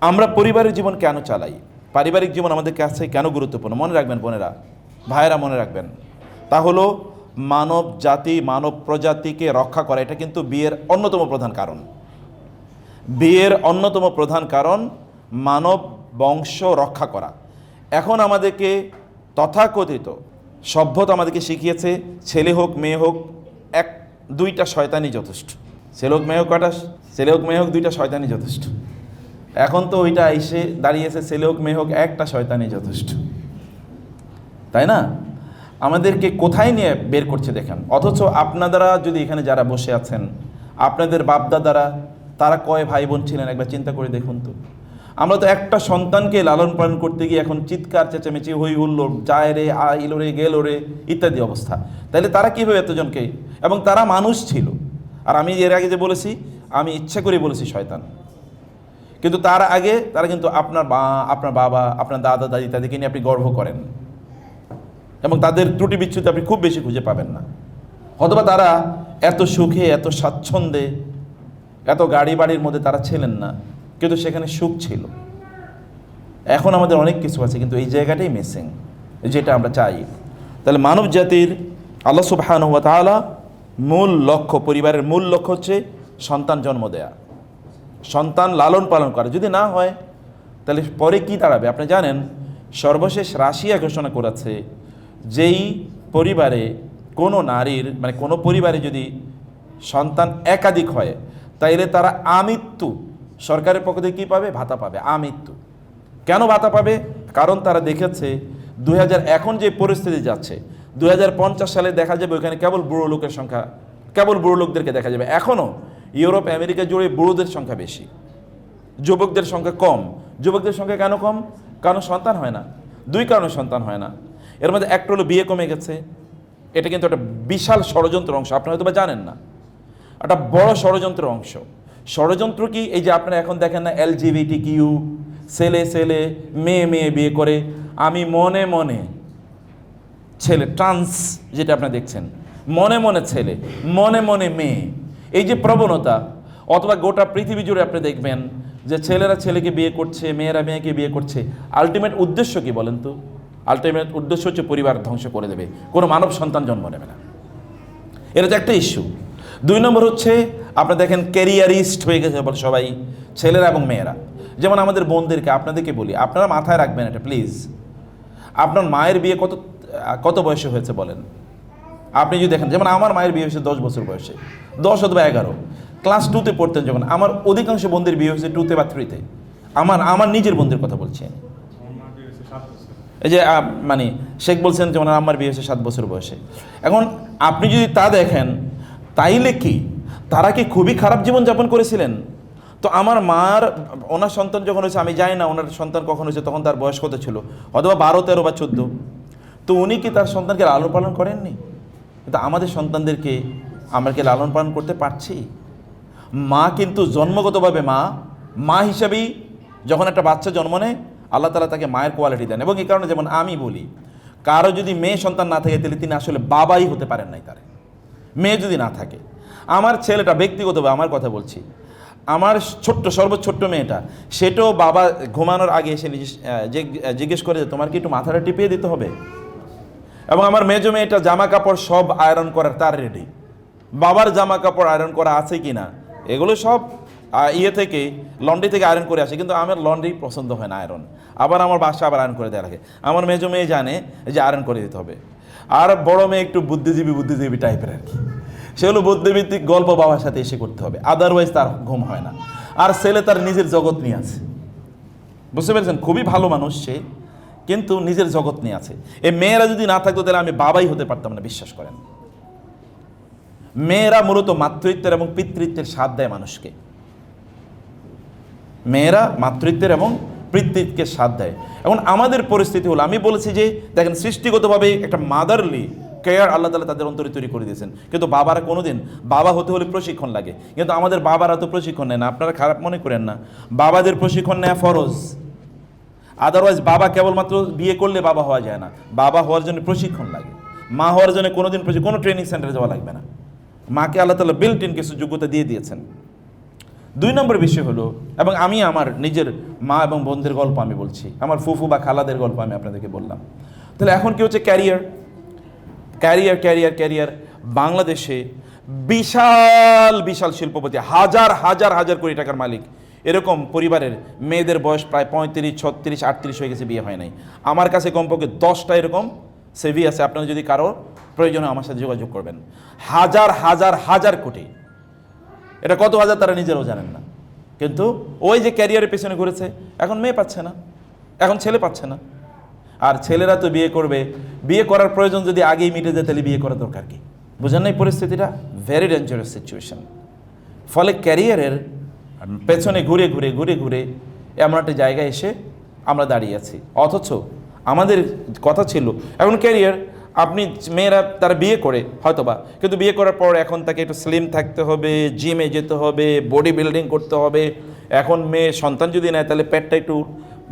আমরা পরিবারের জীবন কেন চালাই? পারিবারিক জীবন আমাদের কাছে কেন গুরুত্বপূর্ণ? মনে রাখবেন বোনেরা, ভাইয়েরা মনে রাখবেন। তা হলো, মানব জাতি, মানব প্রজাতিকে রক্ষা করা, এটা কিন্তু বিয়ের অন্যতম প্রধান কারণ। বিয়ের অন্যতম প্রধান কারণ মানব বংশ রক্ষা করা। এখন আমাদেরকে তথাকথিত সভ্যতা আমাদেরকে শিখিয়েছে, ছেলে হোক, মেয়ে হোক, এক, দুইটা শয়তানি যথেষ্ট। ছেলে হোক, মেয়ে হোক কটা ছেলে হোক, মেয়ে হোক, দুইটা শয়তানি যথেষ্ট। এখন তো ওইটা এসে দাঁড়িয়েছে, ছেলে হোক, মেয়ে হোক, একটা শয়তানি যথেষ্ট। তাই না? আমাদেরকে কোথায় নিয়ে বের করছে দেখেন? অথচ আপনারা যদি এখানে যারা বসে আছেন, আপনাদের বাপদাদারা, তারা কয় ভাই বোন ছিলেন? একবার চিন্তা করে দেখুন তো। আমরা তো একটা সন্তানকে লালন পালন করতে গিয়ে এখন চিৎকার, চেঁচামেচি, হই হুল্লো যায় রে রে, গেল রে, ইত্যাদি অবস্থা। তাহলে তারা কীভাবে এতজনকে এবং তারা মানুষ ছিল। আর আমি এর আগে যে বলেছি, আমি ইচ্ছা করে বলেছি শয়তান। কিন্তু তার আগে তারা কিন্তু আপনার আপনার বাবা, আপনার দাদা, দাদি তাদেরকে নিয়ে আপনি গর্ব করেন। এবং তাদের ত্রুটি বিচ্ছুতি আপনি খুব বেশি খুঁজে পাবেন না। অথবা তারা এত সুখে, এত স্বাচ্ছন্দ্যে, এত গাড়ি বাড়ির মধ্যে তারা ছিলেন না, কিন্তু সেখানে সুখ ছিল। এখন আমাদের অনেক কিছু আছে, কিন্তু এই জায়গাটাই মিসিং যেটা আমরা চাই। তাহলে মানব জাতির আল্লাহ সুবহান তাআলা মূল লক্ষ্য, পরিবারের মূল লক্ষ্য হচ্ছে সন্তান জন্ম দেয়া। সন্তান লালন পালন করে। যদি না হয়, তাহলে পরে কি দাঁড়াবে? আপনি জানেন, সর্বশেষ রাশিয়া ঘোষণা করেছে যেই পরিবারে কোনো নারীর মানে কোনো পরিবারে যদি সন্তান একাধিক হয়, তাইলে তারা আমৃত্যু সরকারের পক্ষ থেকে কী পাবে? ভাতা পাবে। আমৃত্যু। কেন ভাতা পাবে? কারণ তারা দেখেছে দু হাজার এখন যে পরিস্থিতি যাচ্ছে দু হাজার পঞ্চাশ সালে দেখা যাবে ওখানে কেবল বুড়ো লোকের সংখ্যা, কেবল বুড়ো লোকদেরকে দেখা যাবে। এখনও ইউরোপ, আমেরিকা জুড়ে বুড়োদের সংখ্যা বেশি। যুবকদের সংখ্যা কম। যুবকদের সংখ্যা কেন কম? কারণ সন্তান হয় না। দুই কারণে সন্তান হয় না। এর মধ্যে একটা হলো বিয়ে কমে গেছে। এটা কিন্তু একটা বিশাল ষড়যন্ত্র অংশ। আপনি হয়তো বা জানেন না। একটা বড় ষড়যন্ত্রের অংশ। ষড়যন্ত্র কি? এই যে আপনারা এখন দেখেন না এল এলজিবিটি কিউ ছেলে ছেলে, মেয়ে মেয়ে বিয়ে করে। আমি মনে মনে ছেলে ট্রান্স যেটা আপনারা দেখছেন। মনে মনে ছেলে, মনে মনে মেয়ে। এই যে প্রবণতা, অথবা গোটা পৃথিবী জুড়ে আপনি দেখবেন যে ছেলেরা ছেলেকে বিয়ে করছে, মেয়েরা মেয়েকে বিয়ে করছে আলটিমেট উদ্দেশ্য কি বলেন তো? আলটিমেট উদ্দেশ্য হচ্ছে পরিবার ধ্বংস করে দেবে, কোনো মানব সন্তান জন্ম নেবে না। এটা তো একটা ইস্যু দুই নম্বর হচ্ছে আপনারা দেখেন ক্যারিয়ারিস্ট হয়ে গেছে সবাই, ছেলেরা এবং মেয়েরা। যেমন আমাদের বোনদেরকে আপনাদেরকে বলি, আপনারা মাথায় রাখবেন এটা প্লিজ আপনার মায়ের বিয়ে কত কত বয়সে হয়েছে বলেন? আপনি যদি দেখেন, যেমন আমার মায়ের বিয়ে হয়েছে দশ বছর বয়সে, দশ অথবা এগারো ক্লাস টুতে পড়তেন যখন, আমার অধিকাংশ বন্ধুর বিয়ে হয়েছে টুতে বা থ্রিতে আমার আমার নিজের বন্ধুর কথা বলছি আমি। এই যে মানে শেখ বলছেন যেমন আমার বিয়ে হয়েছে সাত বছর বয়সে। এখন আপনি যদি তা দেখেন, তাইলে কি? তারা কি খুবই খারাপ জীবনযাপন করেছিলেন? তো আমার মার, ওনার সন্তান যখন হয়েছে, আমি জানি না ওনার সন্তান কখন হয়েছে, তখন তার বয়স কত ছিল? অথবা বারো, তেরো বা চোদ্দ। তো উনি কি তার সন্তানকে লালন পালন করেননি? কিন্তু আমাদের সন্তানদেরকে আমরা কি লালন পালন করতে পারছি? মা কিন্তু জন্মগতভাবে মা মা হিসাবেই যখন একটা বাচ্চা জন্ম নেয়, আল্লাহ তালা তাকে মায়ের কোয়ালিটি দেন এবং এই কারণে যেমন আমি বলি, কারও যদি মেয়ে সন্তান না থাকে তাহলে তিনি আসলে বাবাই হতে পারেন নাই তার। মেয়ে যদি না থাকে। আমার ছেলেটা ব্যক্তিগতভাবে আমার কথা বলছি, আমার ছোট্ট সর্বোচ্চ ছোট্ট মেয়েটা, সেটাও বাবা ঘুমানোর আগে এসে নিজে- জিজ্ঞেস করে যে তোমার কি একটু মাথাটা টিপিয়ে দিতে হবে? এবং আমার মেজো মেয়েটা জামা কাপড় সব আয়রন করার, তার রেডি বাবার জামা কাপড় আয়রন করা আছে কি না এগুলো সব ইয়ে থেকে, লন্ড্রি থেকে আয়রন করে আসে, কিন্তু আমার লন্ড্রি পছন্দ হয় না আয়রন। আবার আমার বাসা আবার আয়রন করে দেওয়া লাগে। আমার মেজো মেয়ে জানে যে আয়রন করে দিতে হবে। আর বড় মেয়ে একটু বুদ্ধিজীবী বুদ্ধিজীবী টাইপের আর কি। সেগুলো বুদ্ধিভিত্তিক গল্প বাবার সাথে এসে করতে হবে আদারওয়াইজ তার ঘুম হয় না। আর ছেলে তার নিজের জগৎ নিয়ে আছে। বুঝতে পেরেছেন? খুবই ভালো মানুষ সে। কিন্তু নিজের জগৎ নিয়ে আছে। এই মেয়েরা যদি না থাকতো, তাহলে আমি বাবাই হতে পারতাম না, বিশ্বাস করেন। মেয়েরা মূলত মাতৃত্বের এবং পিতৃত্বের স্বাদ দেয় মানুষকে। মেয়েরা মাতৃত্বের এবং পিতৃত্বকে স্বাদ দেয়। এখন আমাদের পরিস্থিতি হলো, আমি বলেছি যে, দেখেন, সৃষ্টিগতভাবে একটা মাদারলি কেয়ার আল্লাহ তালা তাদের অন্তরে তৈরি করে দিয়েছেন। কিন্তু বাবারা কোনোদিন, বাবা হতে হলে প্রশিক্ষণ লাগে। কিন্তু আমাদের বাবারা তো প্রশিক্ষণ নেয় না, আপনারা খারাপ মনে করেন না। বাবাদের প্রশিক্ষণ নেওয়া ফরজ। আদারওয়াইজ বাবা কেবলমাত্র বিয়ে করলে বাবা হওয়া যায় না। বাবা হওয়ার জন্য প্রশিক্ষণ লাগে। মা হওয়ার জন্য কোনোদিন প্রশি- কোনো ট্রেনিং সেন্টারে যাওয়া লাগবে না। মাকে আল্লাহ তালা বিল্ট ইন কিছু যোগ্যতা দিয়ে দিয়েছেন। দুই নম্বর বিষয় হলো, এবং আমি আমার নিজের মা এবং বোনদের গল্প আমি বলছি। আমার ফুফু বা খালাদের গল্প আমি আপনাদেরকে বললাম। তাহলে এখন কি হচ্ছে ক্যারিয়ার ক্যারিয়ার ক্যারিয়ার ক্যারিয়ার বাংলাদেশে বিশাল বিশাল শিল্পপতি, হাজার হাজার হাজার কোটি টাকার মালিক। এরকম পরিবারের মেয়েদের বয়স প্রায় পঁয়ত্রিশ, ছত্রিশ, আটত্রিশ হয়ে গেছে বিয়ে হয় নাই। আমার কাছে কমপক্ষে দশটা এরকম সেভি আছে। আপনারা যদি কারও প্রয়োজনে আমার সাথে যোগাযোগ করবেন। হাজার হাজার হাজার কোটি। এটা কত হাজার তারা নিজেরাও জানেন না। কিন্তু ওই যে ক্যারিয়ারের পেছনে ঘুরেছে, এখন মেয়ে পাচ্ছে না। এখন ছেলে পাচ্ছে না। আর ছেলেরা তো বিয়ে করবে। বিয়ে করার প্রয়োজন যদি আগেই মিটে যায়, তাহলে বিয়ে করা দরকার কি? বুঝেন না এই পরিস্থিতিটা? ভেরি ডেঞ্জারাস সিচুয়েশন ফলে ক্যারিয়ারের পেছনে ঘুরে ঘুরে ঘুরে ঘুরে এমন একটা জায়গায় এসে আমরা দাঁড়িয়ে আছি। অথচ আমাদের কথা ছিল, এখন ক্যারিয়ার আপনি মেয়েরা তারা বিয়ে করে হয়তোবা, কিন্তু বিয়ে করার পর এখন তাকে একটু স্লিম থাকতে হবে জিমে যেতে হবে বডি বিল্ডিং করতে হবে। এখন মেয়ে সন্তান যদি নেয়, তাহলে পেটটা একটু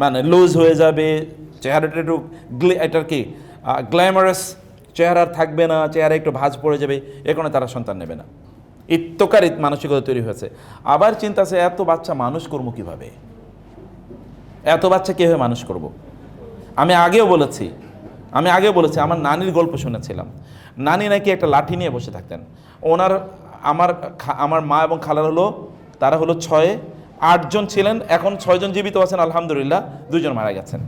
মানে লুজ হয়ে যাবে, চেহারাটা একটু গ্লে এটার কি গ্ল্যামারাস চেহারা থাকবে না, চেহারা একটু ভাঁজ পড়ে যাবে, এ তারা সন্তান নেবে না। ইত্যকার মানসিকতা তৈরি হয়েছে। আবার চিন্তা আছে, এত বাচ্চা মানুষ করব কীভাবে? এত বাচ্চা কীভাবে মানুষ করব। আমি আগেও বলেছি, আমি আগেও বলেছি, আমার নানির গল্প শুনেছিলাম। নানি নাকি একটা লাঠি নিয়ে বসে থাকতেন। ওনার, আমার আমার মা এবং খালার হলো, তারা হলো ছয়ে, আটজন ছিলেন, এখন ছয়জন জীবিত আছেন, আলহামদুলিল্লাহ দুজন মারা গেছেন।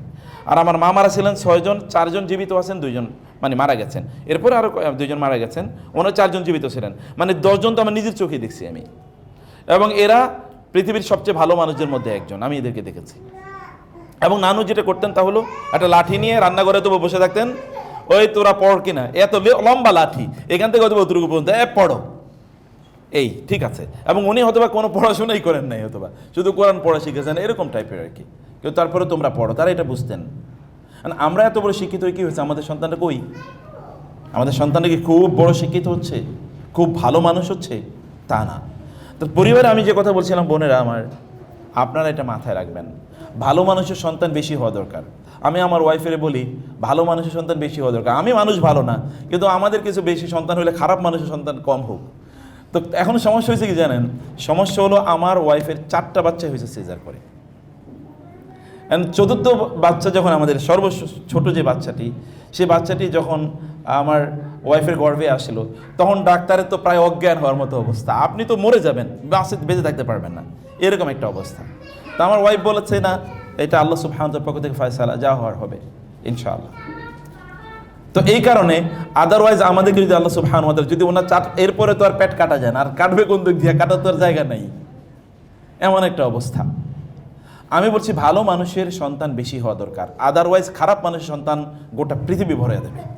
আর আমার মা মারা ছিলেন ছয়জন, চারজন জীবিত আছেন, দুইজন মানে মারা গেছেন। এরপরে আরও দুইজন মারা গেছেন, ওনার চারজন জীবিত ছিলেন। মানে দশজন তো আমার নিজের চোখে দেখছি আমি। এবং এরা পৃথিবীর সবচেয়ে ভালো মানুষদের মধ্যে একজন, আমি এদেরকে দেখেছি। এবং নানু যেটা করতেন তা হলো একটা লাঠি নিয়ে রান্নাঘরে তো বসে থাকতেন, ওই তোরা পড় কিনা, এত লম্বা লাঠি, এখান থেকে হয়তো অতটুকু পর্যন্ত, এ, পড়ো। এই, ঠিক আছে। এবং উনি হয়তোবা কোনো পড়াশোনাই করেন নাই হয়তোবা, শুধু কোরআন পড়া শিখেছেন, এরকম টাইপের আর কি। কিন্তু তারপরে তোমরা পড়ো, তারা এটা বুঝতেন। আর আমরা এত বড় শিক্ষিত হয়ে কী হয়েছে? আমাদের সন্তানটা কই? আমাদের সন্তানটা কি খুব বড় শিক্ষিত হচ্ছে? খুব ভালো মানুষ হচ্ছে? তা না। তো পরিবারে আমি যে কথা বলছিলাম, বোনেরা আমার, আপনারা এটা মাথায় রাখবেন। ভালো মানুষের সন্তান বেশি হওয়া দরকার। আমি আমার ওয়াইফের বলি, ভালো মানুষের সন্তান বেশি হওয়া দরকার। আমি মানুষ ভালো না, কিন্তু আমাদের কিছু বেশি সন্তান হলে খারাপ মানুষের সন্তান কম হোক। তো এখন সমস্যা হয়েছে কি জানেন? সমস্যা হলো আমার ওয়াইফের চারটা বাচ্চা হয়েছে সিজার করে। চতুর্থ বাচ্চা যখন আমাদের সর্ব ছোট যে বাচ্চাটি, সে বাচ্চাটি যখন আমার ওয়াইফের গর্ভে আসলো, তখন ডাক্তারের তো প্রায় অজ্ঞান হওয়ার মতো অবস্থা। আপনি তো মরে যাবেন বাসে বেঁচে থাকতে পারবেন না। এরকম একটা অবস্থা। তা আমার ওয়াইফ বলেছে, না, এটা আল্লাহ সুবহানাহুর পক্ষ থেকে ফয়সালা, যা হওয়ার হবে, ইনশাআল্লাহ। তো এই কারণে আদারওয়াইজ আমাদেরকে যদি আল্লাহ সুবহান যদি ওনার চাট এরপরে তো আর পেট কাটা যায় না, আর কাটবে কোন দিক দিয়ে? কাটার তো আর জায়গা নেই। এমন একটা অবস্থা। আমি বলছি ভালো মানুষের সন্তান বেশি হওয়া দরকার। আদারওয়াইজ খারাপ মানুষের সন্তান গোটা পৃথিবী ভরে দেবে।